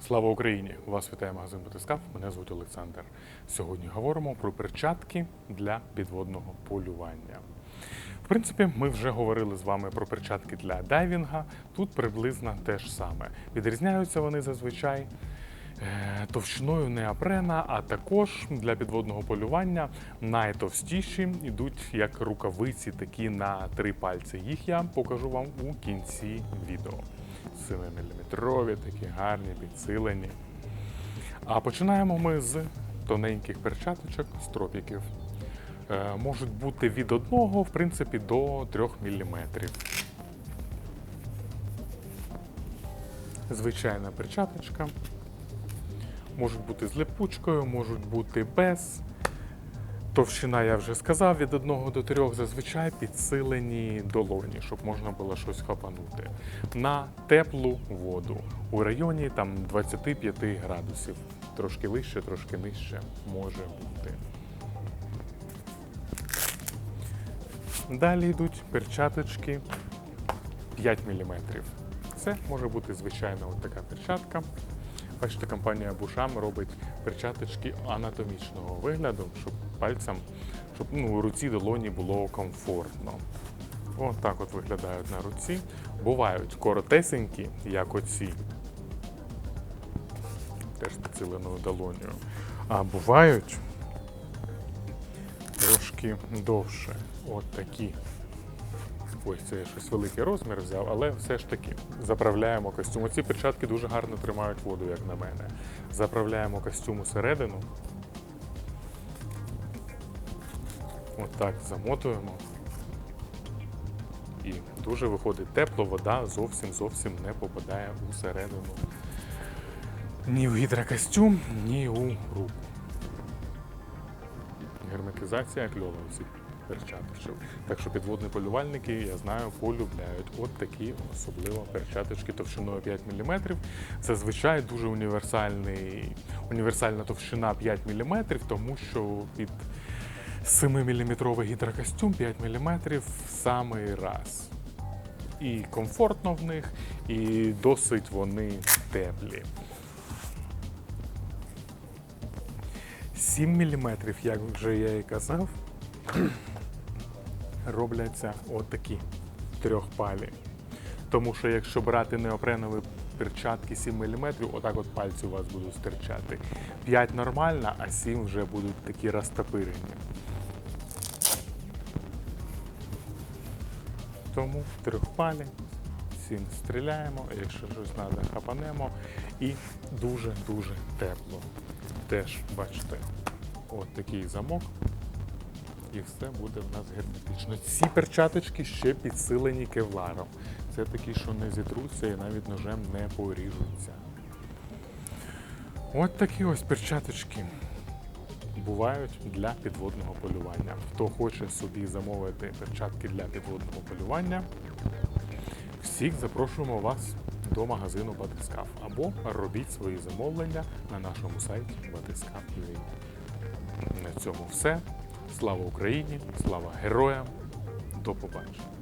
Слава Україні! Вас вітає магазин Батискаф. Мене звуть Олександр. Сьогодні говоримо про перчатки для підводного полювання. В принципі, ми вже говорили з вами про перчатки для дайвінга. Тут приблизно те ж саме. Відрізняються вони зазвичай товщиною неопрена, а також для підводного полювання найтовстіші йдуть як рукавиці, такі на три пальці. Їх я покажу вам у кінці відео. 7-мм, такі гарні, підсилені. А починаємо ми з тоненьких перчаточок з тропіків. Е, можуть бути від 1, в принципі, до 3 мм. Звичайна перчаточка. Можуть бути з липучкою, можуть бути без. Товщина, я вже сказав, від 1 до 3 зазвичай підсилені долоні, щоб можна було щось хапанути. На теплу воду у районі там 25 градусів. Трошки вище, трошки нижче може бути. Далі йдуть перчаточки 5 мм. Це може бути звичайна от така перчатка. Бачите, компанія Бушам робить перчаточки анатомічного вигляду, щоб пальцям, щоб ну, руці долоні було комфортно. Ось так от виглядають на руці. Бувають коротесенькі, як оці, теж з підсиленою долонею. А бувають трошки довше. От такі. Ось це я щось великий розмір взяв, але все ж таки заправляємо костюм. Оці перчатки дуже гарно тримають воду, як на мене. Заправляємо костюм усередину. Отак замотуємо. І дуже виходить тепло, вода зовсім зовсім не попадає усередину. Ні в гідрокостюм, ні у руку. Герметизація кльова у цих перчаточок. Так що підводні полювальники, я знаю, полюбляють от такі особливо перчаточки товщиною 5 мм. Зазвичай дуже універсальний, універсальна товщина 5 мм, тому що під 7-мм гідрокостюм 5 мм в самий раз. І комфортно в них, і досить вони теплі. 7 мм, як вже я і казав, робляться отакі трьохпалі. Тому що якщо брати неопренові перчатки 7 мм, отак от пальці у вас будуть стирчати. 5 нормально, а 7 вже будуть такі розтопирені. Тому трьохпалі, 7 стріляємо, якщо щось треба, хапанемо. І дуже-дуже тепло. Теж бачите, от такий замок. І все буде в нас герметично. Ці перчаточки ще підсилені кевларом. Це такі, що не зітруться і навіть ножем не поріжуться. От такі ось перчаточки бувають для підводного полювання. Хто хоче собі замовити перчатки для підводного полювання, всіх запрошуємо вас до магазину Батискаф або робіть свої замовлення на нашому сайті Батискаф.ua. На цьому все. Слава Україні! Слава героям! До побачення!